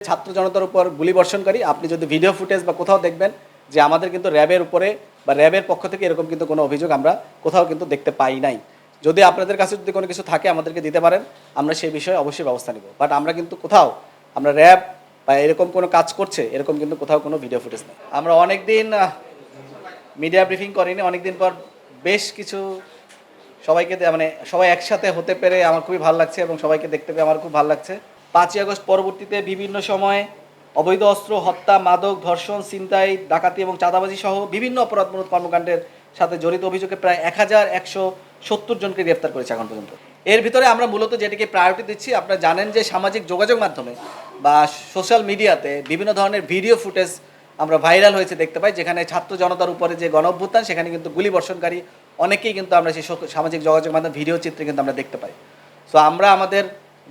ছাত্র জনতার উপর গুলি বর্ষণ করি। আপনি যদি ভিডিও ফুটেজ বা কোথাও দেখবেন যে আমাদের কিন্তু র্যাবের উপরে বা র্যাবের পক্ষ থেকে এরকম কিন্তু কোনো অভিযোগ আমরা কোথাও কিন্তু দেখতে পাই নাই। যদি আপনাদের কাছে যদি কোনো কিছু থাকে, আমাদেরকে দিতে পারেন। আমরা সেই বিষয়ে অবশ্যই ব্যবস্থা নিব। বাট আমরা কিন্তু কোথাও, আমরা র্যাব বা এরকম কোনো কাজ করছে, এরকম কিন্তু কোথাও কোনো ভিডিও ফুটেজ নেই। আমরা অনেক দিন মিডিয়া ব্রিফিং করিনি। অনেক দিন পর বেশ কিছু সবাইকে মানে সবাই একসাথে হতে পেরে আমার খুবই ভালো লাগছে এবং সবাইকে দেখতে পেয়ে আমার খুব ভালো লাগছে। পাঁচই আগস্ট পরবর্তীতে বিভিন্ন সময়ে অবৈধ অস্ত্র, হত্যা, মাদক, ধর্ষণ, ছিনতাই, ডাকাতি এবং চাঁদাবাজি সহ বিভিন্ন অপরাধমূলক কর্মকাণ্ডের সাথে জড়িত অভিযোগে প্রায় এক হাজার একশো সত্তর জনকে গ্রেফতার করেছে এখন পর্যন্ত। এর ভিতরে আমরা মূলত যেটিকে প্রায়োরিটি দিচ্ছি, আপনারা জানেন যে সামাজিক যোগাযোগ মাধ্যমে বা সোশ্যাল মিডিয়াতে বিভিন্ন ধরনের ভিডিও ফুটেজ আমরা ভাইরাল হয়েছে দেখতে পাই, যেখানে ছাত্র জনতার উপরে যে গণ অভ্যুত্থান, সেখানে কিন্তু গুলি বর্ষণকারী অনেকেই কিন্তু আমরা সেই সামাজিক যোগাযোগ মাধ্যমে ভিডিও চিত্রে কিন্তু আমরা দেখতে পাই। সো আমরা আমাদের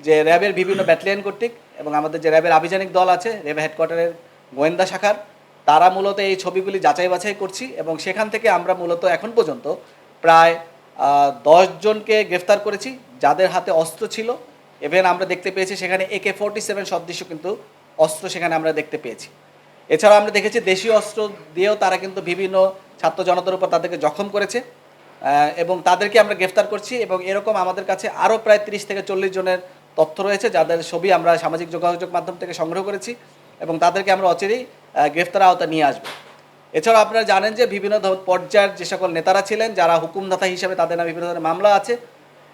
যে র্যাবের বিভিন্ন ব্যাটালিয়ন কর্তৃক এবং আমাদের যে র্যাবের আভিযানিক দল আছে, র্যাব হেডকোয়ার্টারের গোয়েন্দা শাখার, তারা মূলত এই ছবিগুলি যাচাই বাছাই করছি এবং সেখান থেকে আমরা মূলত এখন পর্যন্ত প্রায় দশ জনকে গ্রেফতার করেছি, যাদের হাতে অস্ত্র ছিল। এভেন আমরা দেখতে পেয়েছি সেখানে একে ফোরটি সেভেন সদৃশ্য কিন্তু অস্ত্র সেখানে আমরা দেখতে পেয়েছি। এছাড়াও আমরা দেখেছি দেশীয় অস্ত্র দিয়েও তারা কিন্তু বিভিন্ন ছাত্র জনতার উপর তাদেরকে জখম করেছে এবং তাদেরকে আমরা গ্রেফতার করছি এবং এরকম আমাদের কাছে আরও প্রায় তিরিশ থেকে চল্লিশ জনের তথ্য রয়েছে, যাদের ছবি আমরা সামাজিক যোগাযোগ মাধ্যম থেকে সংগ্রহ করেছি এবং তাদেরকে আমরা অচিরেই গ্রেফতার আওতা নিয়ে আসব। এছাড়াও আপনারা জানেন যে বিভিন্ন পর্যায়ের যে সকল নেতারা ছিলেন, যারা হুকুমদাতা হিসেবে তাদের নামে বিভিন্ন ধরনের মামলা আছে,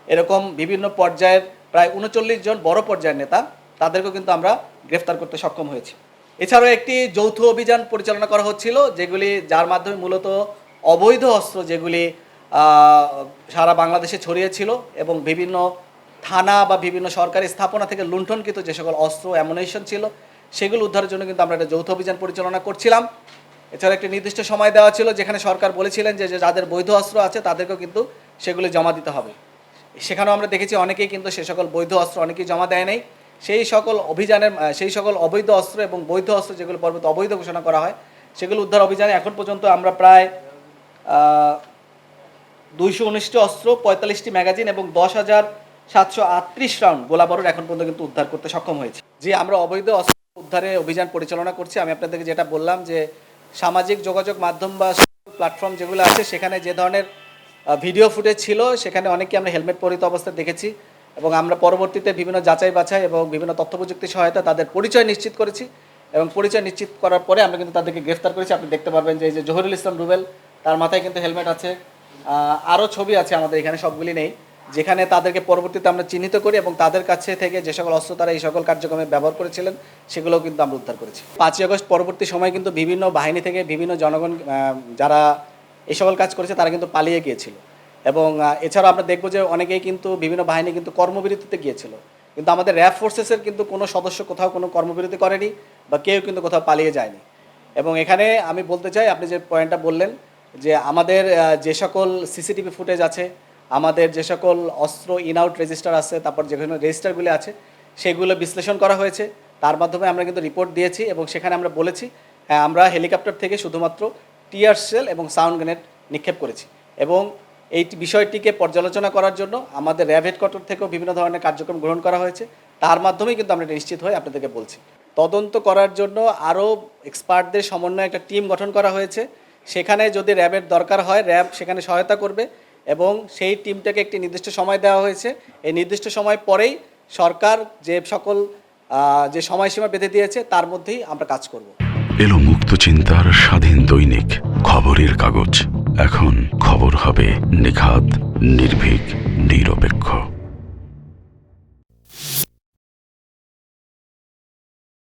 এরকম বিভিন্ন পর্যায়ের প্রায় উনচল্লিশ জন বড় পর্যায়ের নেতা, তাদেরকেও কিন্তু আমরা গ্রেফতার করতে সক্ষম হয়েছি। এছাড়াও একটি যৌথ অভিযান পরিচালনা করা হচ্ছিল, যেগুলি, যার মাধ্যমে মূলত অবৈধ অস্ত্র যেগুলি সারা বাংলাদেশে ছড়িয়েছিল এবং বিভিন্ন থানা বা বিভিন্ন সরকারি স্থাপনা থেকে লুণ্ঠনকৃত যে সকল অস্ত্র অ্যামুনেশন ছিল, সেগুলো উদ্ধারের জন্য কিন্তু আমরা একটা যৌথ অভিযান পরিচালনা করছিলাম। এছাড়া একটি নির্দিষ্ট সময় দেওয়া ছিল, যেখানে সরকার বলেছিলেন যে যাদের বৈধ অস্ত্র আছে, তাদেরকেও কিন্তু সেগুলি জমা দিতে হবে। সেখানেও আমরা দেখেছি অনেকেই কিন্তু সে সকল বৈধ অস্ত্র অনেকেই জমা দেয় নাই। সেই সকল অভিযানের সেই সকল অবৈধ অস্ত্র এবং বৈধ অস্ত্র যেগুলো পরবর্তী অবৈধ ঘোষণা করা হয়, সেগুলো উদ্ধার অভিযানে এখন পর্যন্ত আমরা প্রায় দুইশো উনিশটি অস্ত্র, পঁয়তাল্লিশটি ম্যাগাজিন এবং দশ হাজার সাতশো আটত্রিশ রাউন্ড গোলাবারুদ এখন পর্যন্ত কিন্তু উদ্ধার করতে সক্ষম হয়েছে। যে আমরা অবৈধ অস্ত্র উদ্ধারে অভিযান পরিচালনা করছি। আমি আপনাদেরকে যেটা বললাম যে সামাজিক যোগাযোগ মাধ্যম বা প্ল্যাটফর্ম যেগুলো আছে, সেখানে যে ধরনের ভিডিও ফুটেজ ছিল, সেখানে অনেকে আমরা হেলমেট পরিহিত অবস্থায় দেখেছি এবং আমরা পরবর্তীতে বিভিন্ন যাচাই বাছাই এবং বিভিন্ন তথ্য প্রযুক্তি সহায়তা তাদের পরিচয় নিশ্চিত করেছি এবং পরিচয় নিশ্চিত করার পরে আমরা কিন্তু তাদেরকে গ্রেফতার করেছি। আপনি দেখতে পারবেন যে এই যে জহিরুল ইসলাম রুবেল, তার মাথায় কিন্তু হেলমেট আছে। আরও ছবি আছে আমাদের এখানে, সবগুলি নেই। যেখানে তাদেরকে পরবর্তীতে আমরা চিহ্নিত করি এবং তাদের কাছে থেকে যে সকল অস্ত্র তারা এই সকল কার্যক্রমে ব্যবহার করেছিলেন, সেগুলোও কিন্তু আমরা উদ্ধার করেছি। পাঁচই আগস্ট পরবর্তী সময় কিন্তু বিভিন্ন বাহিনী থেকে বিভিন্ন জনগণ যারা এই সকল কাজ করেছে, তারা কিন্তু পালিয়ে গিয়েছিল। এবং এছাড়াও আমরা দেখব যে অনেকেই কিন্তু বিভিন্ন বাহিনী কিন্তু কর্মবিরতিতে গিয়েছিল। কিন্তু আমাদের র্যাব ফোর্সেসের কিন্তু কোনো সদস্য কোথাও কোনো কর্মবিরতি করেনি বা কেউ কিন্তু কোথাও পালিয়ে যায়নি। এবং এখানে আমি বলতে চাই, আপনি যে পয়েন্টটা বললেন যে আমাদের যে সকল সিসিটিভি ফুটেজ আছে আমাদের যে সকল অস্ত্র ইন আউট রেজিস্টার আছে, তারপর যেখানে রেজিস্টারগুলি আছে, সেগুলো বিশ্লেষণ করা হয়েছে। তার মাধ্যমে আমরা কিন্তু রিপোর্ট দিয়েছি এবং সেখানে আমরা বলেছি আমরা হেলিকপ্টার থেকে শুধুমাত্র টিয়ার সেল এবং সাউন্ড গ্রেনেড নিক্ষেপ করেছি। এবং এই বিষয়টিকে পর্যালোচনা করার জন্য আমাদের র্যাব হেডকোয়ার্টার থেকেও বিভিন্ন ধরনের কার্যক্রম গ্রহণ করা হয়েছে। তার মাধ্যমেই কিন্তু আমরা নিশ্চিত হয়ে আপনাদেরকে বলছি। তদন্ত করার জন্য আরও এক্সপার্টদের সমন্বয়ে একটা টিম গঠন করা হয়েছে। সেখানে যদি র্যাবের দরকার হয়, র্যাব সেখানে সহায়তা করবে। এবং সেই টিমটাকে একটি নির্দিষ্ট সময় দেওয়া হয়েছে। এই নির্দিষ্ট সময় পরেই সরকার যে সকল যে সময়সীমা বেঁধে দিয়েছে, তার মধ্যেই আমরা কাজ করব। এলো মুক্ত চিন্তার স্বাধীন দৈনিক, খবরের কাগজ। এখন খবর হবে নিখাত, নির্ভীক, নিরপেক্ষ।